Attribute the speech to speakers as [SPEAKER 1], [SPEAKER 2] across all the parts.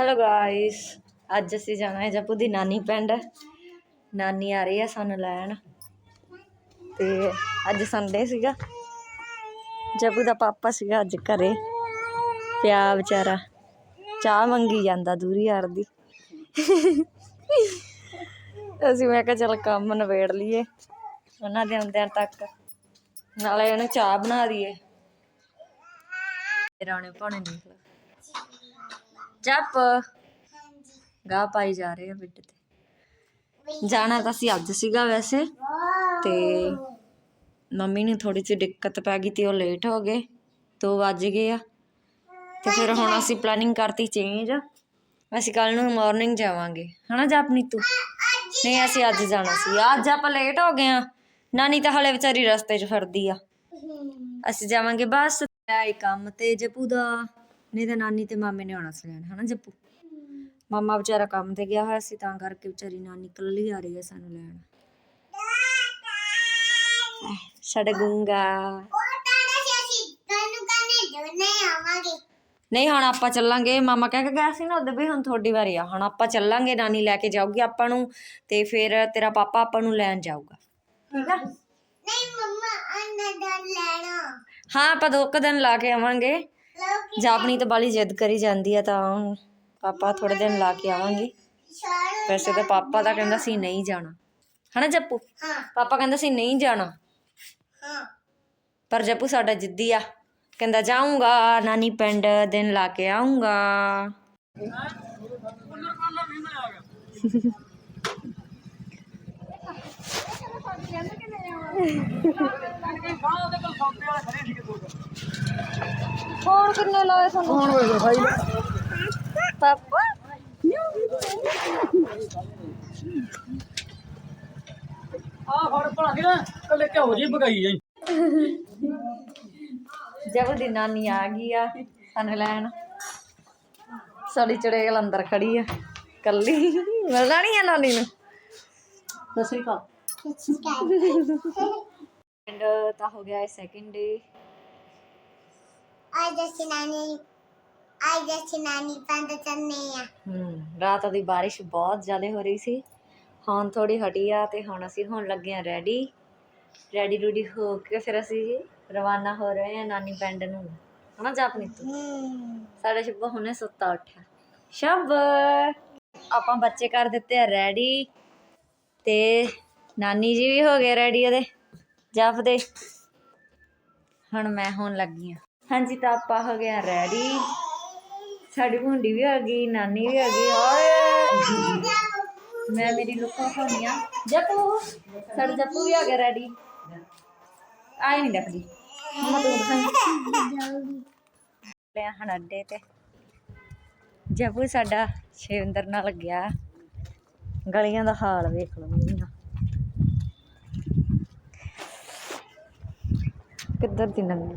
[SPEAKER 1] Hello guys ਅੱਜ ਅਸੀਂ ਜਾਣਾ ਹੈ ਜੱਪੂ ਦੀ ਨਾਨੀ ਪਿੰਡ। ਨਾਨੀ ਆ ਰਹੀ ਹੈ ਸਾਨੂੰ ਲੈਣ। ਤੇ ਅੱਜ ਸੰਡੇ ਸੀਗਾ। ਜੱਪੂ ਦਾ ਪਾਪਾ ਸੀਗਾ ਅੱਜ ਘਰੇ। ਪਿਆ ਵਿਚਾਰਾ। ਚਾਹ ਮੰਗੀ ਜਾਂਦਾ ਦੂਰੀ ਯਾਰ ਦੀ। ਅਸੀਂ ਮੈਂ ਕਿਹਾ ਚਲ ਕੰਮ ਨਵੇੜ ਲਈਏ। ਉਹਨਾਂ ਦੇ ਆਉਂਦਿਆਂ ਤੱਕ। ਨਾਲੇ ਉਹਨੂੰ ਚਾਹ ਬਣਾ ਦਈਏ। ਰਾਣੇ ਭਾਣੇ ਦੇਖ ਜਪ। ਗਾ ਪਾਈ ਜਾ ਰਹੇ ਆ ਬਿੱਟ ਤੇ। ਜਾਣਾ ਤਾਂ ਸੀ ਅੱਜ ਸੀਗਾ ਵੈਸੇ। ਤੇ ਮੰਮੀ ਨੂੰ ਥੋੜੀ ਜਿਹੀ ਦਿੱਕਤ ਪੈ ਗਈ ਤੇ ਉਹ ਲੇਟ ਹੋ ਗਏ। 2 ਵੱਜ ਗਏ ਆ। ਤੇ ਫਿਰ ਹੁਣ ਅਸੀਂ ਪਲਾਨਿੰਗ ਕਰਤੀ ਚੇਂਜ ਅਸੀਂ ਕੱਲ ਨੂੰ ਮਾਰਨਿੰਗ ਜਾਵਾਂਗੇ। ਹਨਾ ਜਾਪਨੀ ਤੂੰ ਨਹੀਂ, ਅਸੀਂ ਅੱਜ ਜਾਣਾ ਸੀ। ਅੱਜ ਆਪਾਂ ਲੇਟ ਹੋ ਗਏ ਆ। ਨਾਨੀ ਤਾਂ ਹਲੇ ਵਿਚਾਰੀ ਰਸਤੇ 'ਚ ਫਿਰਦੀ ਆ। ਅਸੀਂ ਜਾਵਾਂਗੇ ਬਸ। ਇਹ ਕੰਮ ਤੇ ਜਪੂ ਦਾ ਨਹੀਂ ਤਾਂ ਨਾਨੀ ਤੇ ਮਾਮੇ ਨੇ ਆਉਣਾ ਸੀ ਲੈਣ ਹਨਾ ਜੱਪੂ? ਮਾਮਾ ਵਿਚਾਰਾ ਕੰਮ ਤੇ ਗਿਆ ਹੋਇਆ ਸੀ ਤਾਂ ਕਰਕੇ ਵਿਚਾਰੀ ਨਾਨੀ ਇਕੱਲੀ ਆ ਰਹੀ ਹੈ ਸਾਨੂੰ ਲੈਣ। ਸਾਡਾ ਗੁੰਗਾ। ਨਹੀਂ ਹੁਣ ਆਪਾਂ ਚੱਲਾਂਗੇ। ਮਾਮਾ ਕਹਿ ਕੇ ਗਿਆ ਸੀ ਨਾ ਉਹਦੇ ਵੀ ਹੁਣ ਤੁਹਾਡੀ ਵਾਰੀ ਆ। ਹੁਣ ਆਪਾਂ ਚੱਲਾਂਗੇ ਨਾਨੀ ਲੈ ਕੇ ਜਾਊਗੀ ਆਪਾਂ ਨੂੰ ਤੇ ਫਿਰ ਤੇਰਾ ਪਾਪਾ ਆਪਾਂ ਨੂੰ ਲੈਣ ਜਾਊਗਾ। ਠੀਕ ਆ? ਹਾਂ ਆਪਾਂ ਦੋ ਕੁ ਦਿਨ ਲਾ ਕੇ ਆਵਾਂਗੇ। ਜਾਪਣੀ ਤਾਂ ਬਾਲੀ ਜਿੱਦ ਕਰੀ ਜਾਂਦੀ ਆ ਤਾਂ ਹੁਣ ਪਾਪਾ ਥੋੜੇ ਦਿਨ ਲਾ ਕੇ ਆਵਾਂਗੇ। ਵੈਸੇ ਤਾਂ ਪਾਪਾ ਤਾਂ ਕਹਿੰਦਾ ਸੀ ਨਹੀਂ ਜਾਣਾ। ਹਨਾ ਜੱਪੂ? ਪਾਪਾ ਕਹਿੰਦਾ ਸੀ ਨਹੀਂ ਜਾਣਾ। ਪਰ ਜੱਪੂ ਸਾਡਾ ਜਿੱਦੀ ਆ। ਕਹਿੰਦਾ ਜਾਊਂਗਾ ਨਾਨੀ ਪਿੰਡ ਦਿਨ ਲਾ ਕੇ ਆਊਂਗਾ। ਫੋਨ ਕਿੰਨੇ ਲਾਏ ਸਾਨੂੰ
[SPEAKER 2] ਹੁਣ ਵੇ ਭਾਈ।
[SPEAKER 1] ਪਾਪਾ?
[SPEAKER 2] ਆ ਫੜ ਭਲਾ ਕੇ ਨਾ ਕੱਲੇ ਘਿਓ ਜੀ ਭਗਾਈ ਜਾਈ।
[SPEAKER 1] ਜਬ ਦੀ ਨਾਨੀ ਆ ਗਈ ਆ ਸਾਨੂੰ ਲੈਣ। ਸਾਡੀ ਚੜੇਲ ਅੰਦਰ ਖੜੀ ਆ ਕੱਲੀ। ਮਿਲਣਾ ਨਹੀਂ ਆ ਨਾਨੀ ਨੂੰ।
[SPEAKER 2] ਸਤਿ ਸ੍ਰੀ ਅਕਾਲ।
[SPEAKER 1] ਐਂਡ ਤਾਂ ਹੋ ਗਿਆ ਹੈ ਸੈਕਿੰਡ ਡੇ ਹੂੰ ਰਾਤ ਦੀ ਬਾਰਿਸ਼ ਬਹੁਤ ਜ਼ਿਆਦਾ ਹੋ ਰਹੀ ਸੀ। ਹੁਣ ਥੋੜੀ ਹਟੀ ਆ ਤੇ ਹੁਣ ਅਸੀਂ ਹੋਣ ਲੱਗੇ ਆ ਰੈਡੀ। ਰੈਡੀ ਰੂਡੀ ਹੋ ਕੇ ਫਿਰ ਅਸੀਂ ਰਵਾਨਾ ਹੋ ਰਹੇ ਆ ਨਾਨੀ ਪਿੰਡ ਨੂੰ। ਹਨਾ ਜਾਪਨੀ ਤੂੰ ਸਾਡਾ ਸ਼ੁਭ ਹੁਣੇ ਸੁੱਤਾ ਉੱਠਿਆ। ਸ਼ਬ ਆਪਾਂ ਬੱਚੇ ਕਰ ਦਿੱਤੇ ਆ ਰੈਡੀ ਤੇ ਨਾਨੀ ਜੀ ਵੀ ਹੋ ਗਏ ਰੈਡੀ ਉਹਦੇ। ਜਪ ਦੇ ਹੁਣ ਮੈਂ ਹੋਣ ਲੱਗੀ ਆ। ਹਾਂਜੀ ਤਾਂ ਆਪਾਂ ਹੋ ਗਏ ਆ ਰੈਡੀ ਸਾਡੀ ਭੁੰਡੀ ਵੀ ਆ ਗਈ ਨਾਨੀ ਵੀ ਆ ਗਈ ਓਏ ਮੈਂ ਮੇਰੀ ਲੁੱਕਾਂ ਖਾਣੀ ਆ। ਜੱਪੂ। ਸਾਡਾ ਜੱਪੂ ਵੀ ਆ ਗਿਆ ਰੈਡੀ ਆਈ ਨਹੀਂ ਦੇਖਦੀ ਮਮਾ ਤੂੰ ਦਿਖਾਈ ਲੈ ਹਣ ਅੱਡੇ ਤੇ। ਜੱਪੂ ਸਾਡਾ ਸ਼ੇਵਿੰਦਰ ਨਾਲ ਗਿਆ। ਗਲੀਆਂ ਦਾ ਹਾਲ ਵੇਖ ਲਓ ਮੀਆਂ ਕਿੱਧਰ ਦੀ ਨੰਗੀ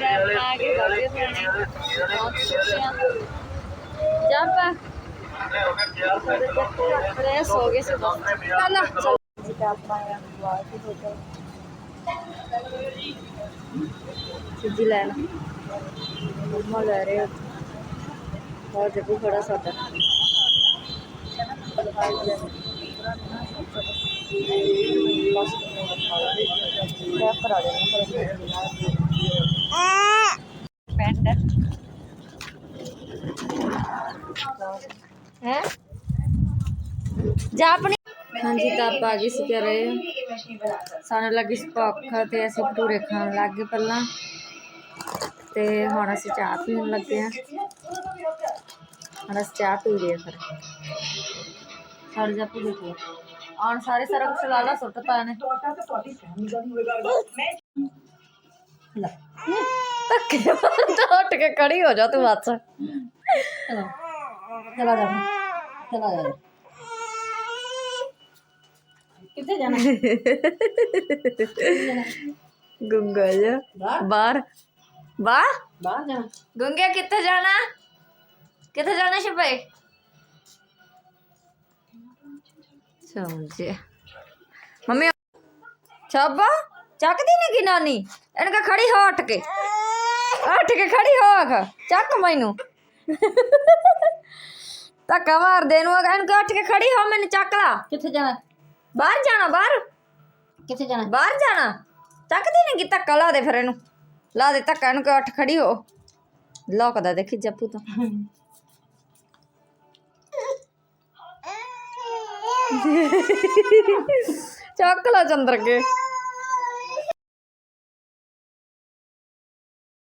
[SPEAKER 1] ਪ੍ਰੋਗਰਾਮ ਬਣਾ ਕੇ ਵਾਪਸ ਆਣੇ ਬਹੁਤ ਸ਼ੁਕਰੀਆ ਜੱਪ ਫਰੈਸ਼ ਹੋ ਗਏ ਸੀ ਬਹੁਤ ਪਹਿਲਾਂ ਚਲ ਜੀ ਦਾ ਆਪਾਂ ਵਾਪਸ ਹੋ ਗਏ ਸਿੱਧੀ ਲੈਣ ਮਾ ਲੈ ਰਹੇ ਹੋ ਜੱਪੂ ਖੜਾ ਸਾਡਾ ਬਸ ਕਰਾ ਦੇਣਾ ਪਰ सादा ਪਿੰਡ ਹੈ ਜਾ ਆਪਣੀ ਹਾਂਜੀ ਤਾਂ ਆਪਾਂ ਆ ਗਏ ਸੀ ਘਰੇ ਸਾਨੂੰ ਲੱਗੀ ਸੀ ਭੁੱਖ ਤੇ ਅਸੀਂ ਭਟੂਰੇ ਖਾਣ ਲੱਗ ਗਏ ਪਹਿਲਾਂ ਤੇ ਹੁਣ ਅਸੀਂ ਚਾਹ ਪੀਣ ਲੱਗੇ ਆ ਹੁਣ ਅਸੀਂ ਚਾਹ ਪੀ ਰਹੇ ਆ ਫਿਰ ਸਾਡੇ ਜਾ ਪੀ ਦੇਖੋ ਆਣ ਸਾਰੇ ਸਾਰਾ ਕੁਛ ਲਾਲਾ ਸੁੱਟਤਾ ਨੇ ਲੈ। ਧੱਕੇ ਮਾਰਦਾ ਉੱਠ ਕੇ ਖੜੀ ਹੋ ਜਾ ਤੂੰ ਬਸ। ਚਲੋ। ਚਲਾ ਜਾ
[SPEAKER 2] ਚਲਾ ਜਾ। ਕਿੱਥੇ ਜਾਣਾ?
[SPEAKER 1] ਗੁੰਗਾ ਜਾ ਬਾਹਰ? ਬਾਹਰ।
[SPEAKER 2] ਬਾਹਰ? ਜਾਣਾ।
[SPEAKER 1] ਗੁੰਗੇ ਕਿੱਥੇ ਜਾਣਾ? ਕਿੱਥੇ ਜਾਣਾ ਸ਼ਪੇ? ਸਮਝਿਆ। ਮੰਮੀ ਛਾਬਾ। ਚੱਕਦੀ ਨਹੀਂ ਕਿ ਨਾਨੀ? ਇਹਨੂੰ ਕਹ ਖੜੀ ਹੋ ਉੱਠ ਕੇ। ਉੱਠ ਕੇ ਖੜੀ ਹੋ ਆਖ। ਚੱਕ ਮੈਨੂੰ। ਧੱਕਾ ਮਾਰ ਦੇ ਨੂੰ ਇਹਨੂੰ ਕਹ ਉੱਠ ਕੇ ਖੜੀ ਹੋ ਮੈਨੂੰ ਚੱਕ ਲਾ।
[SPEAKER 2] ਕਿੱਥੇ ਜਾਣਾ?
[SPEAKER 1] ਬਾਹਰ ਜਾਣਾ ਬਾਹਰ।
[SPEAKER 2] ਕਿੱਥੇ ਜਾਣਾ?
[SPEAKER 1] ਬਾਹਰ ਜਾਣਾ। ਚੱਕਦੀ ਨਹੀਂ ਕਿ ਧੱਕਾ ਲਾ ਦੇ ਫਿਰ ਇਹਨੂੰ। ਲਾ ਦੇ ਧੱਕਾ ਇਹਨੂੰ ਕਿ ਉੱਠ ਖੜੀ ਹੋ। ਲੋਕਦਾ ਦੇਖੀ ਜੱਪੂ ਤਾਂ। ਚੱਕ ਲਾ ਚੰਦਰ ਕੇ।